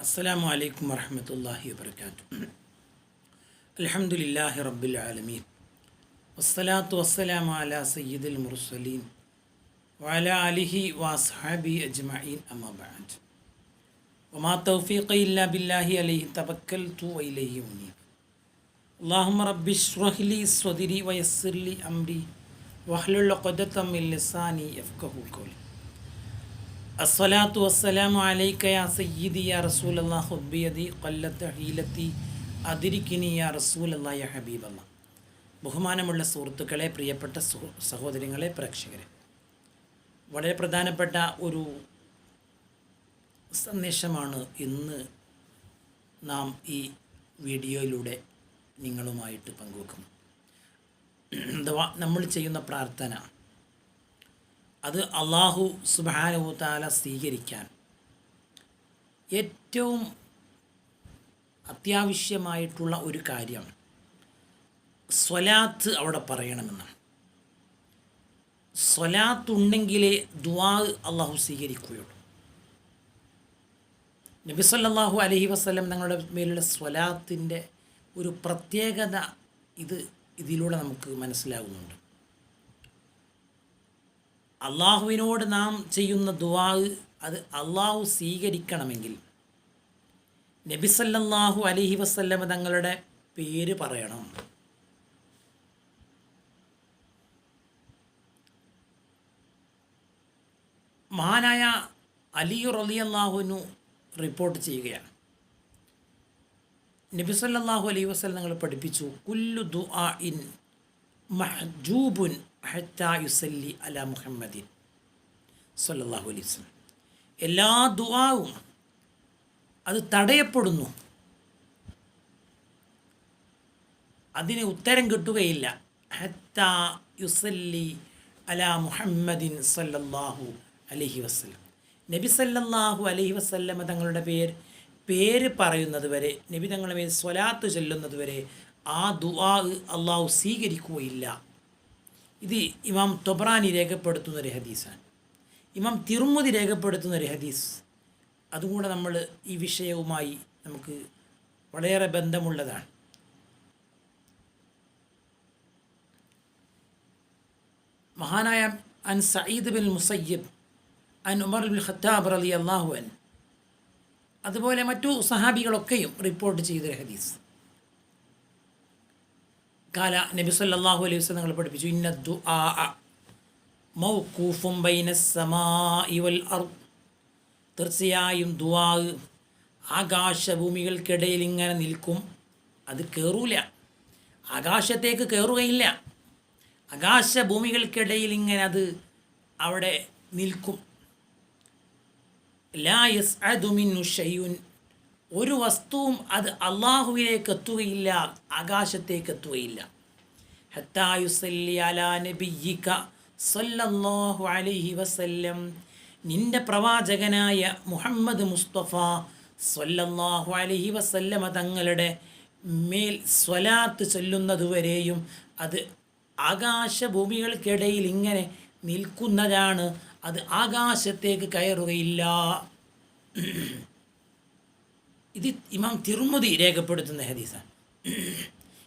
السلام عليكم ورحمة الله وبركاته. الحمد لله رب العالمين. والصلاة والسلام على سيد المرسلين وعلى آله وأصحابه أجمعين أما بعد. وما التوفيق إلا بالله عليه توكلت وإليه أنيب. اللهم رب اشرح لي صدري ويسر لي أمري واحلل عقدة من لساني يفقه قولي. അസ്സലാത്തു വസ്സലാമു അലൈക്ക യാ സയ്യിദി യാ റസൂൽ അല്ലാ ഹുബിയതി കൊല്ലത്ത് ഹീലത്തി അതിരിക്കിനി യാ റസൂൽ യാ ഹബീബല്ല. ബഹുമാനമുള്ള സുഹൃത്തുക്കളെ പ്രിയപ്പെട്ട സഹോദരങ്ങളെ പ്രേക്ഷകരെ. വളരെ പ്രധാനപ്പെട്ട ഒരു സന്ദേശമാണ് ഇന്ന് നാം ഈ വീഡിയോയിലൂടെ നിങ്ങളുമായിട്ട് പങ്കുവെക്കുന്നത്. നമ്മൾ ചെയ്യുന്ന പ്രാർത്ഥന അത് അള്ളാഹു സുബാനുഭൂത്താല താല സ്വീകരിക്കാൻ. ഏറ്റവും അത്യാവശ്യമായിട്ടുള്ള ഒരു കാര്യം സ്വലാത്ത് അവിടെ പറയണമെന്നാണ്. സ്വലാത്ത് ഉണ്ടെങ്കിലേ ദുവാ അള്ളാഹു സ്വീകരിക്കുകയുള്ളൂ. നബി സല്ലല്ലാഹു അലൈഹി വസല്ലം തങ്ങളുടെ മേലുള്ള സ്വലാത്തിന്റെ ഒരു പ്രത്യേകത ഇത് ഇതിലൂടെ നമുക്ക് മനസ്സിലാകുന്നുണ്ട് അള്ളാഹുവിനോട് നാം ചെയ്യുന്ന ദുവാ അത് അള്ളാഹു സ്വീകരിക്കണമെങ്കിൽ നബിസല്ലാഹു അലഹി വസല്ലമ തങ്ങളുടെ പേര് പറയണം. മഹാനായ അലി അള്ളാഹുവിനു റിപ്പോർട്ട് ചെയ്യുകയാണ്. നബി സല്ലല്ലാഹു അലൈഹി വസ്ലം നിങ്ങൾ പഠിപ്പിച്ചു കുല്ലു ദുആ ഇൻ മഹജൂബുൻ ഹത്താ യുസല്ലി അല മുഹമ്മദിൻ സല്ലാഹു വസല്ലം. എല്ലാ ദുവാവും അത് തടയപ്പെടുന്നു. അതിന് ഉത്തരം കിട്ടുകയില്ല. ഹത്താ യുസല്ലി അല മുഹമ്മദിൻ സല്ലല്ലാഹു അലൈഹി വസല്ലം. നബി സല്ലല്ലാഹു അലഹി വസല്ലമ തങ്ങളുടെ പേര് പേര് പറയുന്നത് വരെ നബി തങ്ങളുടെ മേൽ സ്വലാത്ത് ചെല്ലുന്നത് വരെ ആ ദുആ അള്ളാഹു സ്വീകരിക്കുകയില്ല. ഇത് ഇമാം തൊബ്രാനി രേഖപ്പെടുത്തുന്ന ഒരു ഹദീസാണ്. ഇമാം തിരുമുതി രേഖപ്പെടുത്തുന്ന ഒരു ഹദീസ്. അതുകൂടെ നമ്മൾ ഈ വിഷയവുമായി നമുക്ക് വളരെ ബന്ധമുള്ളതാണ്. മഹാനായ അൻ സയ്യിദ് ബിൻ മുസയ്യിബ് അൻ ഉമർ ബിൻ ഖത്താബ് അലി അള്ളാഹു അൻ അതുപോലെ മറ്റു സഹാബികളൊക്കെയും റിപ്പോർട്ട് ചെയ്തൊരു ഹദീസ്. കാല നബി സല്ലാഹു അലൈഹി വസല്ലം നിങ്ങൾ പഠിപ്പിച്ചു. ഇന്ന ദുആ മൗഖൂഫും ബൈന സമാ വൽ അർദ്. തീർച്ചയായും ദുവാ ആകാശഭൂമികൾക്കിടയിൽ ഇങ്ങനെ നിൽക്കും. അത് കയറൂല ആകാശത്തേക്ക് കയറുകയില്ല ആകാശഭൂമികൾക്കിടയിൽ ഇങ്ങനെ അത് അവിടെ നിൽക്കും. ലാ യസ് അദുമിന്നു ഷയ്യുൻ ഒരു വസ്തുവും അത് അള്ളാഹുവിലേക്ക് എത്തുകയില്ല ആകാശത്തേക്ക് എത്തുകയില്ല അലൈഹി വസല്ലം. നിന്റെ പ്രവാചകനായ മുഹമ്മദ് മുസ്തഫ സല്ലല്ലാഹു അലൈഹി വസല്ലമ തങ്ങളുടെ മേൽ സ്വലാത്ത് ചൊല്ലുന്നതുവരെയും അത് ആകാശഭൂമികൾക്കിടയിൽ ഇങ്ങനെ നിൽക്കുന്നതാണ് അത് ആകാശത്തേക്ക് കയറുകയില്ല. ഇത് ഇമാം തിരുമതി രേഖപ്പെടുത്തുന്ന ഹദീസാണ്.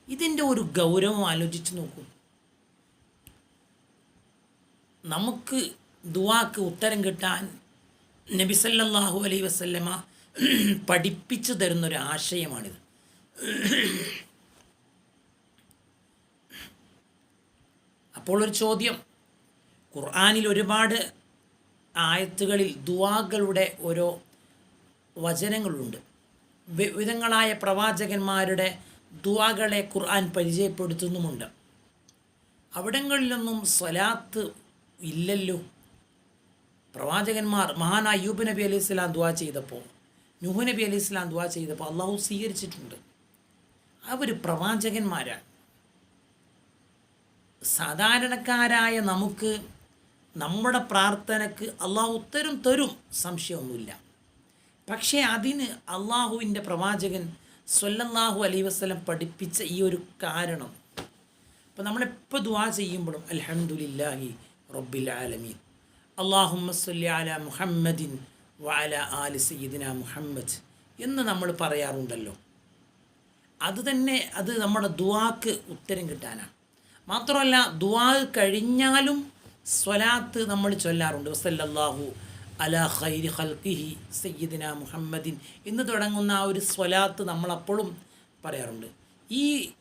ഇതിന്റെ ഒരു ഗൗരവം ആലോചിച്ച് നോക്കൂ. നമുക്ക് ദുവാക്ക് ഉത്തരം കിട്ടാൻ നബി സല്ലല്ലാഹു അലൈ വസല്ലമ പഠിപ്പിച്ചു തരുന്നൊരു ആശയമാണിത്. അപ്പോൾ ഒരു ചോദ്യം. ഖുർആാനിൽ ഒരുപാട് ആയത്തുകളിൽ ദുവാകളുടെ ഓരോ വചനങ്ങളുണ്ട്. വിവിധങ്ങളായ പ്രവാചകന്മാരുടെ ദുവാകളെ ഖുർആൻ പരിചയപ്പെടുത്തുന്നുമുണ്ട്. അവിടങ്ങളിലൊന്നും സ്വലാത്ത് ഇല്ലല്ലോ. പ്രവാചകന്മാർ മഹാനായ യൂബ് നബി അലൈഹി സ്വലാം ദുവാ ചെയ്തപ്പോൾ നുഹു നബി അലൈഹി സ്വലാം ദുവാ ചെയ്തപ്പോൾ അള്ളാഹു സ്വീകരിച്ചിട്ടുണ്ട്. അവർ പ്രവാചകന്മാരാണ്. സാധാരണക്കാരായ നമുക്ക് നമ്മുടെ പ്രാർത്ഥനയ്ക്ക് അള്ളാഹു ഉത്തരം തരും സംശയമൊന്നുമില്ല. പക്ഷേ അതിന് അള്ളാഹുവിന്റെ പ്രവാചകൻ സ്വല്ലാഹു അലൈ വസ്ലം പഠിപ്പിച്ച ഈ ഒരു കാരണം. അപ്പോൾ നമ്മളെപ്പോൾ ദുവാ ചെയ്യുമ്പോഴും അലഹമുല്ലാഹി റബ്ബിൽ ആലമീൻ. അള്ളാഹുമ്മ സല്ലി അല മുഹമ്മദിൻ വാല ആലി സയ്യിദിന മുഹമ്മദ് എന്ന് നമ്മൾ പറയാറുണ്ടല്ലോ. അത് തന്നെ അത് നമ്മുടെ ദുവാക്ക് ഉത്തരം കിട്ടാനാണ്. മാത്രമല്ല ദുവാ കഴിഞ്ഞാലും സ്വലാത്ത് നമ്മൾ ചൊല്ലാറുണ്ട്. വസല്ലല്ലാഹു അല ഖൈരി ഖൽക്കിഹി സയ്യിദിന മുഹമ്മദിൻ എന്ന് തുടങ്ങുന്ന ആ ഒരു സ്വലാത്ത് നമ്മളപ്പോഴും പറയാറുണ്ട്. ഈ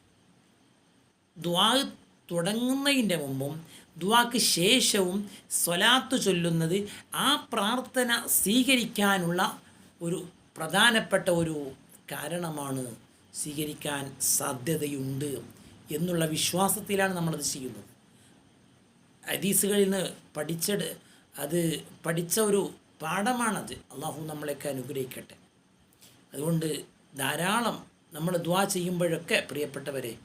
ദ്വാ തുടങ്ങുന്നതിന്റെ മുമ്പും ദ്വാക്ക് ശേഷവും സ്വലാത്ത് ചൊല്ലുന്നത് ആ പ്രാർത്ഥന സ്വീകരിക്കാനുള്ള ഒരു പ്രധാനപ്പെട്ട ഒരു കാരണമാണ് സ്വീകരിക്കാൻ സാധ്യതയുണ്ട് എന്നുള്ള വിശ്വാസത്തിലാണ് നമ്മളത് ചെയ്യുന്നത്. ഹദീസുകളിൽ നിന്ന് പഠിച്ചത് അത് പഠിച്ച ഒരു പാഠമാണത്. അള്ളാഹു നമ്മളെയൊക്കെ അനുഗ്രഹിക്കട്ടെ. അതുകൊണ്ട് ധാരാളം നമ്മൾ ദ്വാ ചെയ്യുമ്പോഴൊക്കെ പ്രിയപ്പെട്ടവരെ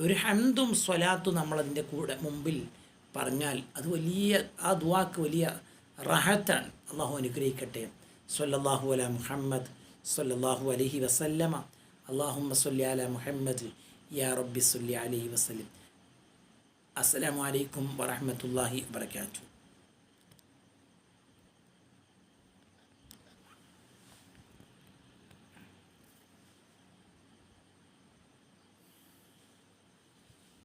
ഒരു ഹന്തും സ്വലാത്തും നമ്മളതിന്റെ കൂടെ മുമ്പിൽ പറഞ്ഞാൽ അത് വലിയ ആ ദ്വാക്ക് വലിയ റഹത്താണ് അള്ളാഹു അനുഗ്രഹിക്കട്ടെ. സൊല്ലാഹു അല മുഹമ്മദ് സൊല്ലാഹു അലഹി വസല്ലമ. അള്ളാഹുമ്മ സൊല്ലി അല മുഹമ്മദ് യാ റബ്ബി സല്ലി അലൈഹി വസല്ലം. അസ്സലാമു അലൈക്കും വറഹ്മത്തുള്ളാഹി വബറകാതുഹു.